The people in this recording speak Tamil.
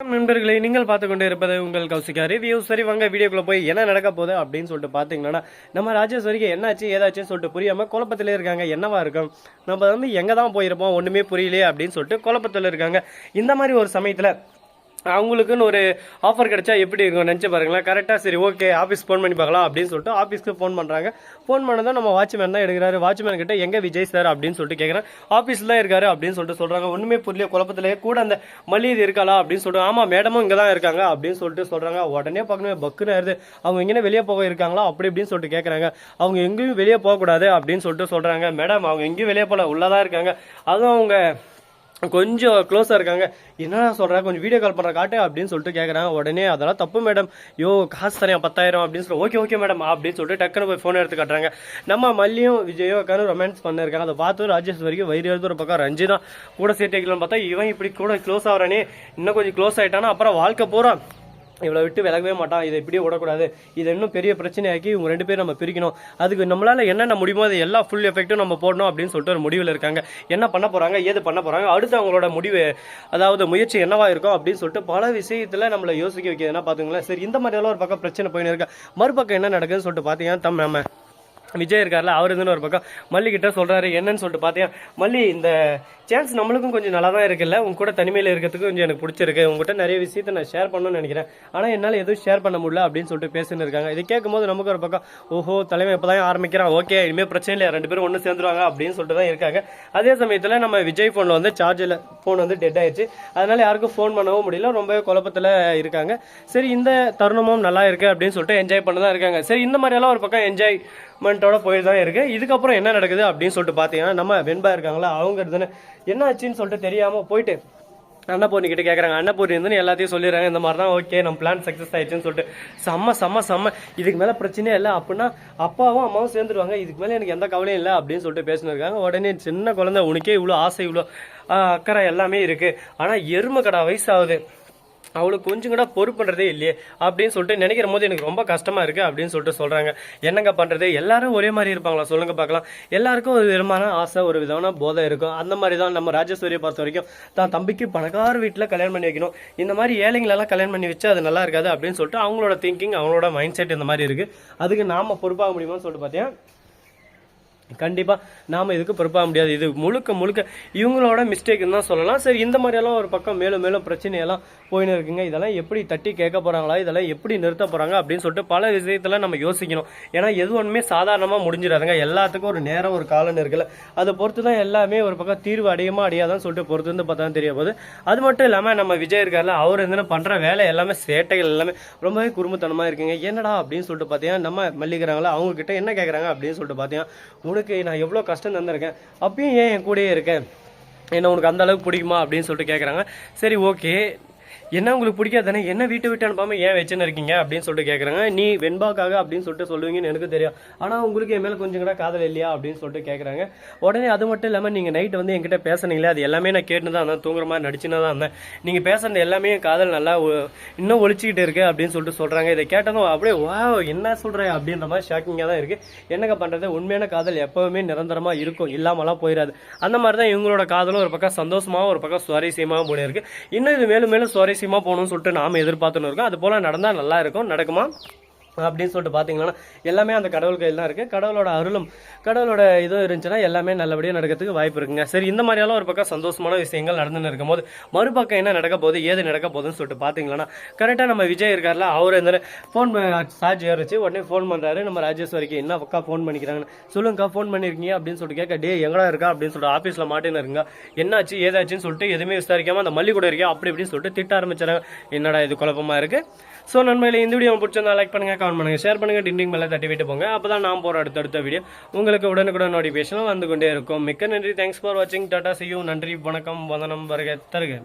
நண்பர்களை நீங்கள் பார்த்து கொண்டு இருப்பது உங்கள் கௌசிகா ரிவ்யூ சரி வாங்க வீடியோக்குள்ள போய் என்ன நடக்க போகுது அப்படின்னு சொல்லிட்டு பார்த்தீங்கன்னா நம்ம ராஜேஸ்வரிக்கு என்னாச்சு ஏதாச்சுன்னு சொல்லிட்டு புரியாம குழப்பத்திலே இருக்காங்க. என்னவா இருக்கும்? நம்ம வந்து எங்க தான் போயிருப்போம் ஒண்ணுமே புரியலையே அப்படின்னு சொல்லிட்டு குழப்பத்தில் இருக்காங்க. இந்த மாதிரி ஒரு சமயத்துல அவங்களுக்குன்னு ஒரு ஆஃபர் கிடைச்சா எப்படி இருக்கும் நினச்சி பாருங்களேன். கரெக்டாக சரி ஓகே ஆஃபீஸ் ஃபோன் பண்ணி பார்க்கலாம் அப்படின்னு சொல்லிட்டு ஆஃபீஸ்க்கு ஃபோன் பண்ணுறாங்க ஃபோன் பண்ணதான் நம்ம வாட்ச்மேன் தான் எடுக்கிறாரு. வாட்ச்மேன் கிட்ட எங்கே விஜய் சார் அப்படின்னு சொல்லிட்டு கேட்குறேன் ஆஃபீஸில் தான் இருக்காரு அப்படின்னு சொல்லிட்டு சொல்கிறாங்க ஒன்றுமே புரியல குழப்பத்திலே. கூட அந்த மல்லிகை இருக்காளா? அப்படின்னு சொல்லிட்டு ஆமாம் மேடமும் இங்கே தான் இருக்காங்க. அப்படின்னு சொல்லிட்டு சொல்கிறாங்க உடனே பார்க்கணும் பக்குன்னு ஆயிருது அவங்க எங்கேயும் வெளியே போக இருக்காங்களா? அப்படி இப்படின்னு சொல்லிட்டு கேட்குறாங்க அவங்க எங்கேயும் வெளியே போகக்கூடாது அப்படின்னு சொல்லிட்டு சொல்கிறாங்க மேடம் அவங்க எங்கேயும் வெளியே போகல. உள்ளதான் இருக்காங்க. அதுவும் அவங்க கொஞ்சம் க்ளோஸாக இருக்காங்க. என்னடா சொல்கிறேன் கொஞ்சம் வீடியோ கால் பண்ணுற காட்டு அப்படின்னு சொல்லிட்டு கேட்குறேன் உடனே அதெல்லாம் தப்பு மேடம் யோ காசு தரேன் பத்தாயிரம் அப்படின்னு சொல்லி ஓகே ஓகே மேடம் அப்படின்னு சொல்லிட்டு டக்குன்னு போய் ஃபோன் எடுத்து காட்டுறாங்க. நம்ம மல்லியும் விஜயோ உட்காந்து ரொமான்ஸ் பண்ணிருக்காங்க. அதை பார்த்து ராஜேஷ் வரைக்கும் வயிறு எழுது ஒரு பக்கம் ரஞ்சி தான் கூட சேர்த்து வைக்கலாம்னு பார்த்தா இவன் இப்படி கூட க்ளோஸ் ஆகிறானே. இன்னும் கொஞ்சம் க்ளோஸ் ஆகிட்டானா அப்புறம் வாழ்க்கை போகிறான் இவளை விட்டு விலகவே மாட்டான். இதை இப்படியே விடக்கூடாது. இதை இன்னும் பெரிய பிரச்சனையாக்கி இவங்க ரெண்டு பேரும் நம்ம பிரிக்கணும். அதுக்கு நம்மளால என்னென்ன முடியுமோ அது எல்லா ஃபுல் எஃபெக்ட்டும் நம்ம போடணும் அப்படின்னு சொல்லிட்டு ஒரு முடிவில் இருக்காங்க. என்ன பண்ண போகிறாங்க ஏது பண்ண போகிறாங்க அடுத்து அவங்களோட முடிவு அதாவது முயற்சி என்னவா இருக்கும் அப்படின்னு சொல்லிட்டு பல விஷயத்தில் நம்மளை யோசிக்க வைக்கிறதுனா பார்த்துங்களேன் சரி இந்த மாதிரியெல்லாம் ஒரு பக்கம் பிரச்சனை போயின்னு இருக்கா. மறுபக்கம் என்ன நடக்குதுன்னு சொல்லிட்டு பார்த்தீங்கன்னா தம் நம்ம விஜய் இருக்கார்ல அவர் இதுன்னு ஒரு பக்கம். மல்லி கிட்ட சொல்றாரு என்னன்னு சொல்லிட்டு பார்த்தீங்க மல்லி இந்த சான்ஸ் நம்மளுக்கும் கொஞ்சம் நல்லா தான் இருக்குல்ல? உங்க கூட தனிமையில் இருக்கிறதுக்கு கொஞ்சம் எனக்கு பிடிச்சிருக்கு. உங்ககிட்ட நிறைய விஷயத்தை நான் ஷேர் பண்ணணும்னு நினைக்கிறேன். ஆனால் என்னால் எதுவும் ஷேர் பண்ண முடியல அப்படின்னு சொல்லிட்டு பேசின்னு இருக்காங்க. இதை கேட்கும்போது நமக்கு ஒரு பக்கம் ஓஹோ தலைமை இப்போ தான் ஆரம்பிக்கிறான். ஓகே இனிமேல் பிரச்சனை இல்லை ரெண்டு பேரும் ஒன்று சேர்ந்துருவாங்க அப்படின்னு சொல்லிட்டு தான் இருக்காங்க. அதே சமயத்தில் நம்ம விஜய் ஃபோனில் வந்து சார்ஜில் ஃபோன் வந்து டெட் ஆயிடுச்சு. அதனால் யாருக்கும் ஃபோன் பண்ணவும் முடியல. ரொம்ப குழப்பத்தில் இருக்காங்க. சரி இந்த தருணமும் நல்லா இருக்குது அப்படின்னு சொல்லிட்டு என்ஜாய் பண்ண தான் இருக்காங்க. சரி இந்த மாதிரியெல்லாம் ஒரு பக்கம் என்ஜாய் என்ஜாய்மெண்ட்டோட போயிட்டு தான் இருக்கு. இதுக்கப்புறம் என்ன நடக்குது அப்படின்னு சொல்லிட்டு பார்த்தீங்கன்னா நம்ம வெண்பா இருக்காங்களா அவங்க தானே என்ன ஆச்சுன்னு சொல்லிட்டு தெரியாமல் போயிட்டு அன்னபூர்ணி கிட்ட கேட்குறாங்க அன்னபூர்ணி வந்து எல்லாத்தையும் சொல்லிடுறாங்க. இந்த மாதிரி தான் ஓகே நம்ம பிளான் சக்ஸஸ் ஆயிடுச்சுன்னு சொல்லிட்டு. செம்ம செம்ம செம்ம. இதுக்கு மேலே பிரச்சனையே இல்லை. அப்படின்னா அப்பாவும் அம்மாவும் சேர்ந்துருவாங்க. இதுக்கு மேலே எனக்கு எந்த கவலையும் இல்லை அப்படின்னு சொல்லிட்டு பேசினு இருக்காங்க உடனே சின்ன குழந்தை உனக்கே இவ்வளோ ஆசை இவ்வளோ அக்கறை எல்லாமே இருக்குது ஆனால் எருமை கடா வயசாகுது. அவளுக்கு கொஞ்சம் கூட பொறுப்பு பண்ணுறதே இல்லையே அப்படின்னு சொல்லிட்டு நினைக்கிற போது எனக்கு ரொம்ப கஷ்டமாக இருக்குது அப்படின்னு சொல்லிட்டு சொல்கிறாங்க என்னங்க பண்ணுறது எல்லாரும் ஒரே மாதிரி இருப்பாங்களா? சொல்லுங்க பார்க்கலாம். எல்லாருக்கும் ஒரு விதமான ஆசை ஒரு விதமான போதை இருக்கும். அந்த மாதிரி தான் நம்ம ராஜேஸ்வரியை பொறுத்த வரைக்கும் தான் தம்பிக்கு பணக்கார வீட்டில் கல்யாணம் பண்ணி வைக்கணும். இந்த மாதிரி ஏழைங்களெல்லாம் கல்யாணம் பண்ணி வச்சு அது நல்லா இருக்காது அப்படின்னு சொல்லிட்டு அவங்களோட திங்கிங் அவங்களோட மைண்ட் செட் இந்த மாதிரி இருக்குது அதுக்கு நாம் பொறுப்பாக முடியுமான்னு சொல்லிட்டு பார்த்தீங்கன்னா கண்டிப்பாக நாம் இதுக்கு பிறப்பாக முடியாது. இது முழுக்க முழுக்க இவங்களோட மிஸ்டேக்னு தான் சொல்லலாம். சரி இந்த மாதிரியெல்லாம் ஒரு பக்கம் மேலும் மேலும் பிரச்சனையெல்லாம் போயின்னு இருக்குங்க. இதெல்லாம் எப்படி தட்டி கேட்க போகிறாங்களா இதெல்லாம் எப்படி நிறுத்த போகிறாங்க அப்படின்னு சொல்லிட்டு பல விஷயத்தில் நம்ம யோசிக்கணும். ஏன்னா எது ஒன்றுமே சாதாரணமாக முடிஞ்சிடாதுங்க. எல்லாத்துக்கும் ஒரு நேரம் ஒரு காலம்னு இருக்குல்ல. அதை பொறுத்து தான் எல்லாமே ஒரு பக்கம் தீர்வு அடையுமா அடையாதான்னு சொல்லிட்டு பொறுத்து வந்து பார்த்தா தெரிய போகுது. அது மட்டும் இல்லாமல் நம்ம விஜய் இருக்கார்ல அவர் என்ன பண்ணுற வேலை எல்லாமே சேட்டைகள் எல்லாமே ரொம்பவே குறும்புத்தனமாக இருக்குங்க. என்னடா அப்படின்னு சொல்லிட்டு பார்த்தீங்கன்னா நம்ம மல்லிக்கிறாங்களா அவங்கக்கிட்ட என்ன கேட்குறாங்க அப்படின்னு சொல்லிட்டு பார்த்தீங்கன்னா உனக்கு நான் எவ்வளோ கஷ்டம் தந்திருக்கேன் அப்பயும் ஏன் என் கூடயே இருக்கேன் என்ன உனக்கு அந்த அளவுக்கு பிடிக்குமா அப்படின்னு சொல்லிட்டு கேட்குறாங்க சரி ஓகே. என்ன உங்களுக்கு பிடிக்காதானே என்ன வீட்டு விட்டு அனுப்பாம ஏன் வச்சுன்னு இருக்கீங்க? அப்படின்னு சொல்லிட்டு கேட்குறாங்க நீ வெண்பாக்காக அப்படின்னு சொல்லிட்டு சொல்லுவீங்கன்னு எனக்கு தெரியும். ஆனால் உங்களுக்கு என் மேலே கொஞ்சம் கூட காதல் இல்லையா? அப்படின்னு சொல்லிட்டு கேட்குறாங்க உடனே அது மட்டும் இல்லாமல் நீங்கள் நைட் வந்து என்கிட்ட பேசுனீங்களே அது எல்லாமே நான் கேட்டுன்னு தான் இருந்தேன். தூங்குற மாதிரி நடிச்சுன்னு தான் இருந்தேன். நீங்கள் பேசுறது எல்லாமே காதல் நல்லா இன்னும் ஒழிச்சிக்கிட்டு இருக்கு அப்படின்னு சொல்லிட்டு சொல்கிறாங்க இதை கேட்டதும் அப்படியே வா என்ன சொல்கிறேன் அப்படின்ற மாதிரி ஷாக்கிங்காக தான் இருக்குது என்னங்க பண்ணுறது உண்மையான காதல் எப்போவுமே நிரந்தரமாக இருக்கும். இல்லாமலாம் போயிடாது அந்த மாதிரி தான் இவங்களோட காதலும் ஒரு பக்கம் சந்தோஷமாகவும் ஒரு பக்கம் சுவாரஸ்யமாகவும் போயிருக்கு இன்னும் இது மேலும் மேலும் சுவாரஸ்யமாக போகணும்னு சொல்லிட்டு நாம எதிர்பார்த்துன்னு இருக்கோம். அது போல் நடந்தால் நல்லா இருக்கும். நடக்குமா? அப்படின்னு சொல்லிட்டு பார்த்தீங்கன்னா எல்லாமே அந்த கடவுள் கையில் தான் இருக்குது கடவுளோட அருளும் கடவுளோட இதுவும் இருந்துச்சுன்னா எல்லாமே நல்லபடியாக நடக்கிறதுக்கு வாய்ப்பு இருக்குங்க. சரி இந்த மாதிரியெல்லாம் ஒரு பக்கம் சந்தோஷமான விஷயங்கள் நடந்துன்னு இருக்கும்போது மறுபக்கம் என்ன நடக்க போகுது ஏது நடக்க போகுதுன்னு சொல்லிட்டு பார்த்தீங்கன்னா கரெக்டாக நம்ம விஜய் இருக்கார்ல அவர் இந்த ஃபோன் சார்ஜ் ஏறிச்சு உடனே ஃபோன் பண்ணுறாரு நம்ம ராஜேஸ்வரிக்கு என்ன அக்கா ஃபோன் பண்ணிக்கிறாங்கன்னு சொல்லுங்கக்கா ஃபோன் பண்ணியிருக்கீங்க அப்படின்னு சொல்லிட்டு கேட்க டே எங்கடா இருக்கா? அப்படின்னு சொல்லிட்டு ஆஃபீஸில் மாட்டேன்னு இருங்க. என்னாச்சு? ஏதாச்சுன்னு சொல்லிட்டு எதுவுமே விசாரிக்காமல் அந்த மல்லி கூட இருக்கே? அப்படி இப்படின்னு சொல்லிட்டு திட்ட ஆரம்பிச்சாங்க என்னடா இது குழப்பமா இருக்குது ஸோ நண்பர்களே இந்த வீடியோ பிடிச்சிருந்தா லைக் பண்ணுங்க ஆன் பண்ணுங்க. ஷேர் பண்ணுங்க டிண்டிங் மேலே தட்டி விட்டு போங்க. அப்பதான் நான் போற அடுத்தடுத்த வீடியோ உங்களுக்கு உடனுக்குடன் நோட்டிஃபிகேஷன் வந்து கொண்டே இருக்கும். மிக்க நன்றி. தேங்க்ஸ் ஃபார் வாட்சிங் டாட்டா செய்யும் நன்றி வணக்கம். வந்தனம் வருக தருக.